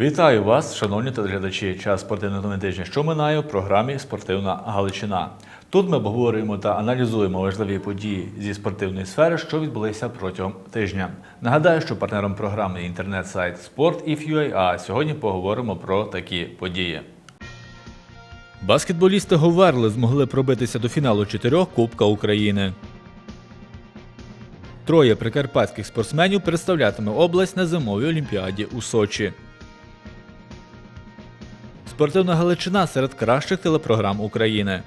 Вітаю вас, шановні телеглядачі. Час спортивних новин тижня, що минає у програмі Спортивна Галичина. Тут ми обговорюємо та аналізуємо важливі події зі спортивної сфери, що відбулися протягом тижня. Нагадаю, що партнером програми інтернет-сайт Sport.if.ua, а сьогодні поговоримо про такі події. Баскетболісти Говерли змогли пробитися до фіналу чотирьох Кубка України. Троє прикарпатських спортсменів представлятиме область на зимовій олімпіаді у Сочі. Спортивна Галичина серед кращих телепрограм України.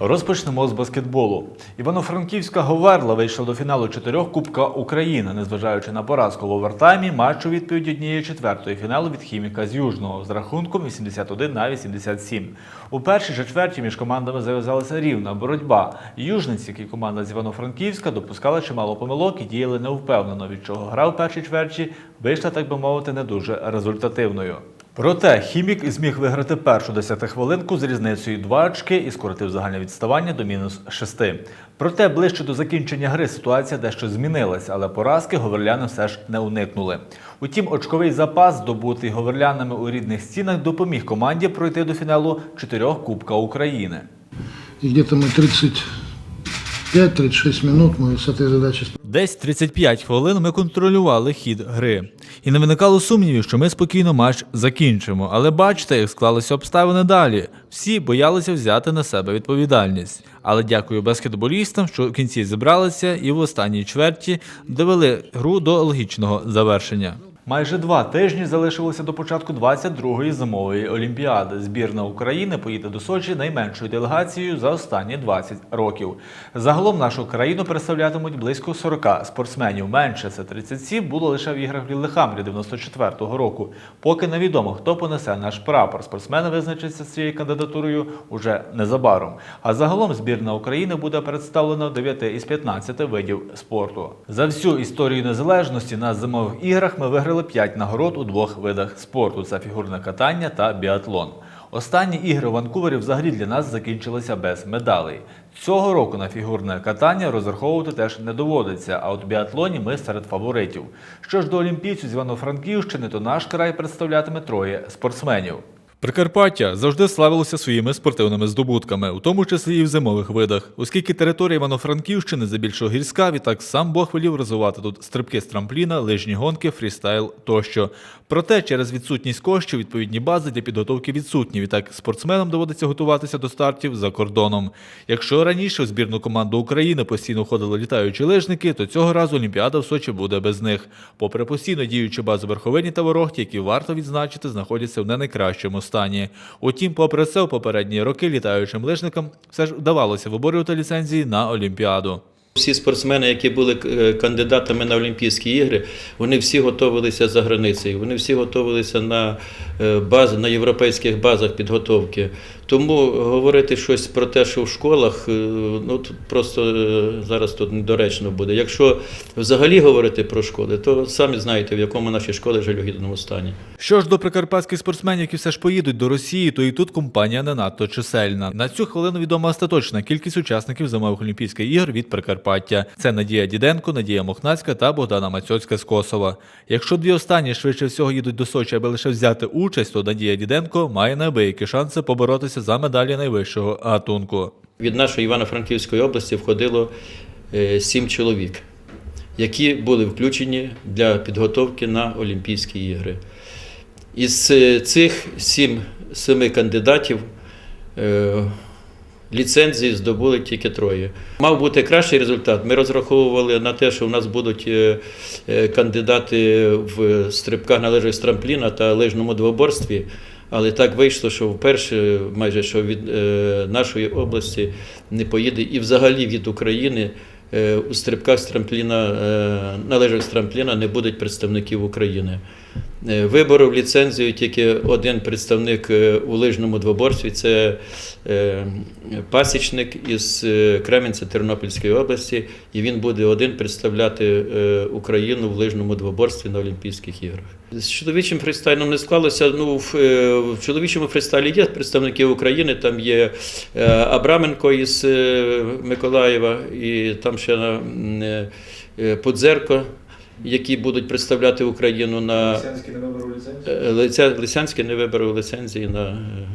Розпочнемо з баскетболу. Івано-Франківська Говерла вийшла до фіналу чотирьох Кубка України, незважаючи на поразку в овертаймі, матч у відповідь однієї четвертої фіналу від хіміка з Южного з рахунком 81 на 87. У першій же чверті між командами зав'язалася рівна боротьба. Южниці, які команда з Івано-Франківська, допускали чимало помилок і діяли невпевнено, від чого гра в першій чверті вийшла, так би мовити, не дуже результативною. Проте хімік зміг виграти першу десятихвилинку з різницею 2 очки і скоротив загальне відставання до мінус 6. Проте ближче до закінчення гри ситуація дещо змінилася, але поразки говерляни все ж не уникнули. Утім, очковий запас, здобутий говерлянами у рідних стінах, допоміг команді пройти до фіналу чотирьох Кубка України. И где-то мы 35-36 минут мы с этой задачей справились. Десь 35 хвилин ми контролювали хід гри. І не виникало сумнівів, що ми спокійно матч закінчимо. Але бачите, як склалися обставини далі. Всі боялися взяти на себе відповідальність. Але дякую баскетболістам, що в кінці зібралися і в останній чверті довели гру до логічного завершення. Майже два тижні залишилося до початку 22-ї зимової олімпіади. Збірна України поїде до Сочі найменшою делегацією за останні 20 років. Загалом нашу країну представлятимуть близько 40 спортсменів. Менше це 37 було лише в іграх в Ліллехамрі 94-го року. Поки невідомо, хто понесе наш прапор. Спортсмени визначаться з цією кандидатурою уже незабаром. А загалом збірна України буде представлена в 9 із 15 видів спорту. За всю історію незалежності на зимових іграх ми виграли 5 нагород у двох видах спорту: це фігурне катання та біатлон. Останні ігри у Ванкувері взагалі для нас закінчилися без медалей. Цього року на фігурне катання розраховувати теж не доводиться, а от в біатлоні ми серед фаворитів. Що ж до олімпійців з Івано-Франківщини, то наш край представлятиме троє спортсменів. Прикарпаття завжди славилося своїми спортивними здобутками, у тому числі і в зимових видах, оскільки територія Івано-Франківщини здебільшого гірська, відтак сам Бог велів розвивати тут стрибки з трампліна, лижні гонки, фрістайл тощо. Проте через відсутність коштів відповідні бази для підготовки відсутні. Відтак спортсменам доводиться готуватися до стартів за кордоном. Якщо раніше в збірну команду України постійно входили літаючі лижники, то цього разу Олімпіада в Сочі буде без них. Попри постійно діючі бази Верховині та Ворохті, які варто відзначити, знаходяться в не найкращому стані. Утім, попри це, у попередні роки літаючим лижникам все ж вдавалося виборювати ліцензії на Олімпіаду. Всі спортсмени, які були е, кандидатами на Олімпійські ігри, вони всі готувалися за границею, вони всі готувалися на е, баз, на європейських базах підготовки. Тому говорити щось про те, що в школах, е, ну тут просто е, зараз тут недоречно буде. Якщо взагалі говорити про школи, то самі знаєте, в якому наші школи жалюгідному стані. Що ж до прикарпатських спортсменів, які все ж поїдуть до Росії, то і тут компанія не надто чисельна. На цю хвилину відома остаточна кількість учасників зимових Олімпійських ігор від Прикарпаття. Це Надія Діденко, Надія Мохнацька та Богдана Мацьоцька з Косова. Якщо дві останні швидше всього їдуть до Сочі, аби лише взяти участь, то Надія Діденко має неабиякі шанси поборотися за медалі найвищого гатунку. Від нашої Івано-Франківської області входило е, сім чоловік, які були включені для підготовки на Олімпійські ігри. Із е, цих сім семи кандидатів е, ліцензії здобули тільки троє. Мав бути кращий результат. Ми розраховували на те, що в нас будуть кандидати в стрибках на лижах з трампліна та лижному двоборстві. Але так вийшло, що вперше майже що від е, нашої області не поїде і взагалі від України е, у стрибках з трампліна, е, на лижах з трампліна не будуть представників України. Е, Виборов ліцензію тільки один представник е, у лижному двоборстві це е, пасічник із Кременця Тернопільської області, і він буде один представляти Україну в лижному двоборстві на Олімпійських іграх. З чоловічим фристайлом не склалося. Ну, в, чоловічому фристайлі є представники України, там є Абраменко із Миколаєва, і там ще Подзерко які будуть представляти Україну на Лисянський не ліцензію? Е, виборов ліцензії на, е,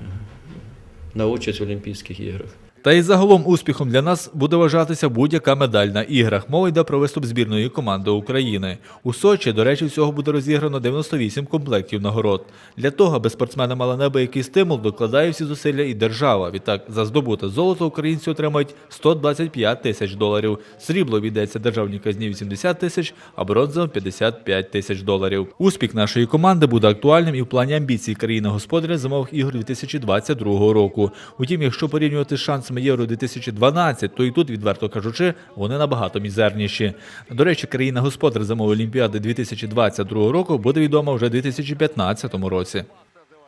на участь в Олімпійських іграх. Та й загалом успіхом для нас буде вважатися будь-яка медаль на іграх. Мова йде про виступ збірної команди України. У Сочі, до речі, всього буде розіграно 98 комплектів нагород. Для того, аби спортсмени мали неабиякий стимул, докладає всі зусилля і держава. Відтак, за здобуте золото українці отримають 125 тисяч доларів. Срібло віддається державній казні 80 тисяч, а бронза 55 тисяч доларів. Успіх нашої команди буде актуальним і в плані амбіцій країни господаря зимових ігор 2022 року. Утім, якщо порівнювати з шансами Євро 2012, то і тут, відверто кажучи, вони набагато мізерніші. До речі, країна господар зимової олімпіади 2022 року буде відома вже у 2015 році.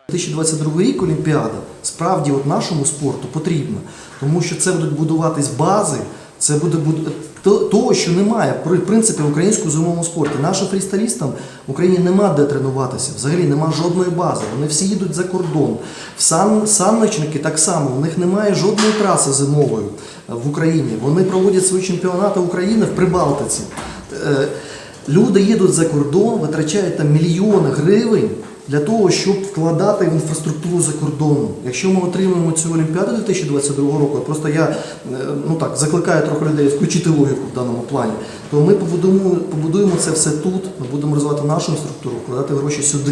2022 рік Олімпіада справді от нашому спорту потрібна, тому що це будуть будуватись бази, це буде буд- то- того, що немає при принципі в українському зимовому спорті. Нашим фрістайлістам в Україні нема де тренуватися, взагалі нема жодної бази. Вони всі їдуть за кордон. В сан, санночники так само, у них немає жодної траси зимової е, в Україні. Вони проводять свої чемпіонати України в Прибалтиці. Е, Люди їдуть за кордон, витрачають там мільйони гривень для того, щоб вкладати в інфраструктуру за кордоном. Якщо ми отримаємо цю Олімпіаду 2022 року, просто я е, ну так закликаю трохи людей включити логіку в даному плані, то ми побудуємо, побудуємо це все тут, ми будемо розвивати нашу інфраструктуру, вкладати гроші сюди.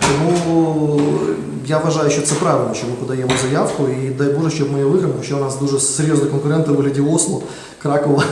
Тому я вважаю, що це правильно, що ми подаємо заявку, і дай Боже, щоб ми її виграємо, хоча у нас дуже серйозні конкуренти у вигляді Осло, Кракова.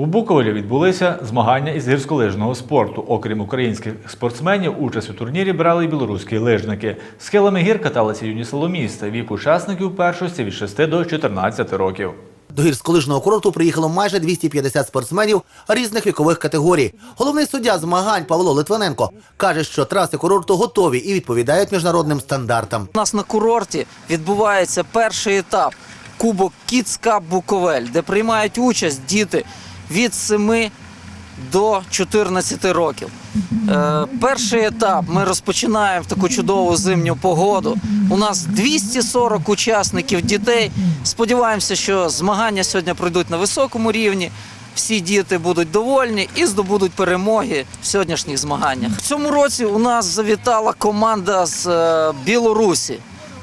У Буковелі відбулися змагання із гірськолижного спорту. Окрім українських спортсменів, участь у турнірі брали й білоруські лижники. Схилами гір каталися юні соломісти. Вік учасників першості від 6 до 14 років. До гірськолижного курорту приїхало майже 250 спортсменів різних вікових категорій. Головний суддя змагань Павло Литвиненко каже, що траси курорту готові і відповідають міжнародним стандартам. У нас на курорті відбувається перший етап Кубок Cup Буковель, де приймають участь діти від 7 до 14 років. Е, перший етап ми розпочинаємо в таку чудову зимню погоду. У нас 240 учасників дітей. Сподіваємося, що змагання сьогодні пройдуть на високому рівні. Всі діти будуть довольні і здобудуть перемоги в сьогоднішніх змаганнях. В цьому році у нас завітала команда з е, Білорусі,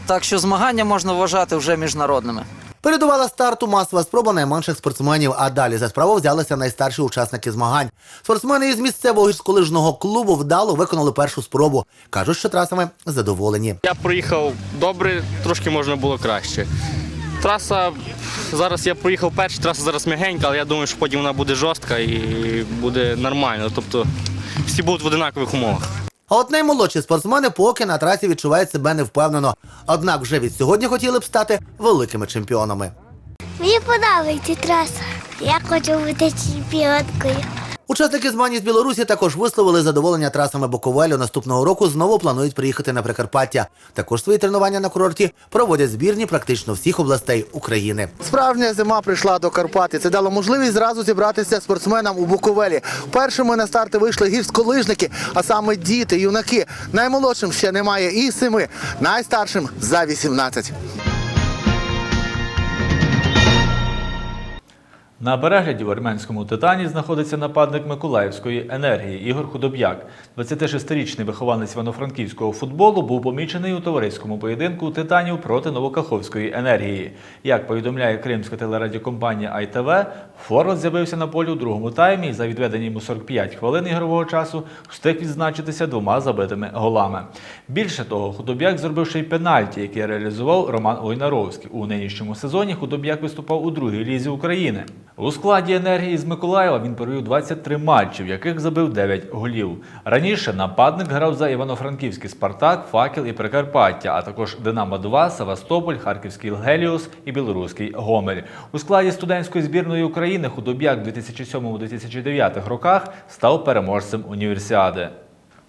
так що змагання можна вважати вже міжнародними. Передувала старту масова спроба найменших спортсменів, а далі за справу взялися найстарші учасники змагань. Спортсмени із місцевого гірськолижного клубу вдало виконали першу спробу. кажуть, що трасами задоволені. Я проїхав добре, трошки можна було краще. Траса зараз я проїхав перший, траса зараз м'ягенька, але я думаю, що потім вона буде жорстка і буде нормально. Тобто всі будуть в одинакових умовах. А от наймолодші спортсмени поки на трасі відчувають себе невпевнено. Однак вже від сьогодні хотіли б стати великими чемпіонами. Мені подобається траса. Я хочу бути чемпіонкою. Учасники змагань з Білорусі також висловили задоволення трасами Буковелю. Наступного року знову планують приїхати на Прикарпаття. Також свої тренування на курорті проводять збірні практично всіх областей України. Справжня зима прийшла до Карпат і Це дало можливість зразу зібратися спортсменам у Буковелі. Першими на старти вийшли гірськолижники, а саме діти, юнаки. Наймолодшим ще немає і семи, найстаршим за 18. На перегляді в армянському титані знаходиться нападник Миколаївської енергії Ігор Худоб'як. 26-річний вихованець івано-франківського футболу був помічений у товариському поєдинку титанів проти Новокаховської енергії. Як повідомляє кримська телерадіокомпанія ITV, Форвард з'явився на полі у другому таймі і за відведені йому 45 хвилин ігрового часу встиг відзначитися двома забитими голами. Більше того, Худоб'як зробив ще й пенальті, який реалізував Роман Ойнаровський. У нинішньому сезоні Худоб'як виступав у другій лізі України. У складі енергії з Миколаєва він провів 23 матчі, в яких забив 9 голів. Раніше нападник грав за Івано-Франківський Спартак, Факел і Прикарпаття, а також Динамо 2, Севастополь, Харківський Геліос і Білоруський Гомель. У складі студентської збірної України худоб'як в 2007-2009 роках став переможцем універсіади.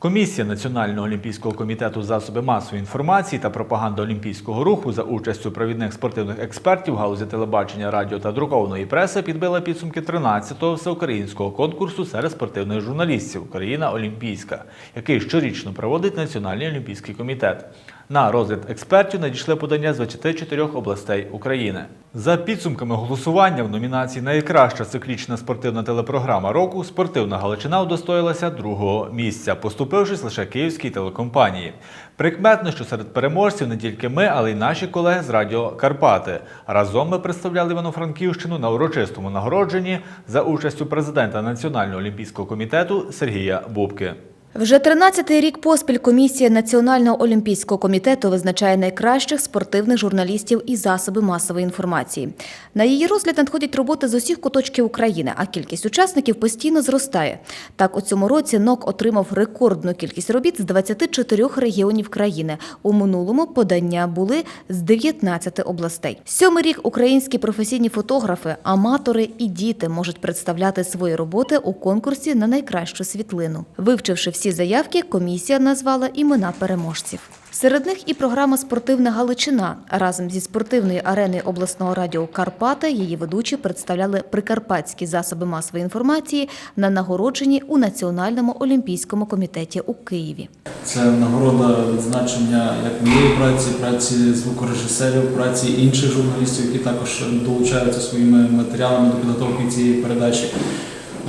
Комісія Національного олімпійського комітету засоби масової інформації та пропаганда олімпійського руху за участю провідних спортивних експертів галузі телебачення, радіо та друкованої преси підбила підсумки 13-го всеукраїнського конкурсу серед спортивних журналістів Україна Олімпійська, який щорічно проводить Національний олімпійський комітет. На розгляд експертів надійшли подання з 24 областей України. За підсумками голосування в номінації Найкраща циклічна спортивна телепрограма року спортивна Галичина удостоїлася другого місця, поступившись лише київській телекомпанії. Прикметно, що серед переможців не тільки ми, але й наші колеги з Радіо Карпати. Разом ми представляли Івано-Франківщину на урочистому нагородженні за участю президента Національного олімпійського комітету Сергія Бубки. Вже 13-й рік поспіль комісія Національного олімпійського комітету визначає найкращих спортивних журналістів і засоби масової інформації. На її розгляд надходять роботи з усіх куточків України, а кількість учасників постійно зростає. Так, у цьому році НОК отримав рекордну кількість робіт з 24 регіонів країни. У минулому подання були з 19 областей. Сьомий рік українські професійні фотографи, аматори і діти можуть представляти свої роботи у конкурсі на найкращу світлину. Вивчивши всі заявки, комісія назвала імена переможців. Серед них і програма Спортивна Галичина разом зі спортивної арени обласного радіо Карпати її ведучі представляли прикарпатські засоби масової інформації на нагородженні у Національному олімпійському комітеті у Києві. Це нагорода відзначення як моєї праці, праці звукорежисерів, праці інших журналістів, які також долучаються своїми матеріалами до підготовки цієї передачі.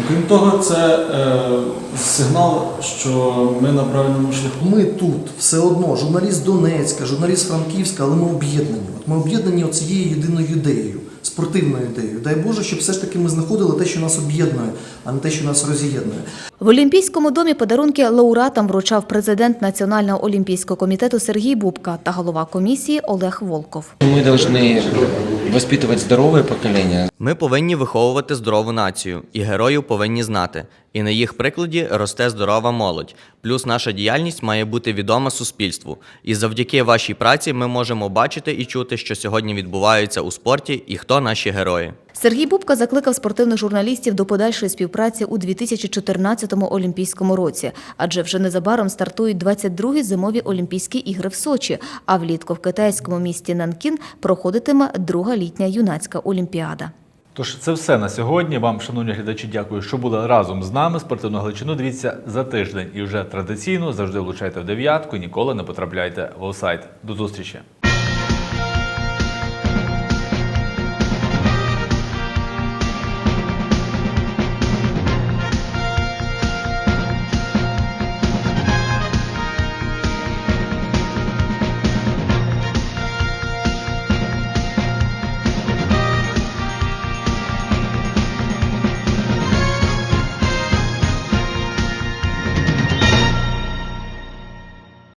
Окрім того, це е, сигнал, що ми на правильному шляху. Ми тут все одно, журналіст Донецька, журналіст Франківська, але ми об'єднані. От ми об'єднані цією єдиною ідеєю, спортивною ідеєю. Дай Боже, щоб все ж таки ми знаходили те, що нас об'єднує, а не те, що нас роз'єднує. В Олімпійському домі подарунки лауреатам вручав президент Національного олімпійського комітету Сергій Бубка та голова комісії Олег Волков. Мы должны воспитывать здорове покоління. Ми повинні виховувати здорову націю, і героїв повинні знати. І на їх прикладі росте здорова молодь. Плюс наша діяльність має бути відома суспільству. І завдяки вашій праці ми можемо бачити і чути, що сьогодні відбувається у спорті і хто наші герої. Сергій Бубка закликав спортивних журналістів до подальшої співпраці у 2014 Олімпійському році, адже вже незабаром стартують 22-гі зимові Олімпійські ігри в Сочі, а влітку в китайському місті Нанкін проходитиме друга літня юнацька олімпіада. Тож це все на сьогодні. Вам, шановні глядачі, дякую, що були разом з нами. Спортивну Галичину дивіться за тиждень. І вже традиційно завжди влучайте в дев'ятку, ніколи не потрапляйте в офсайд. До зустрічі.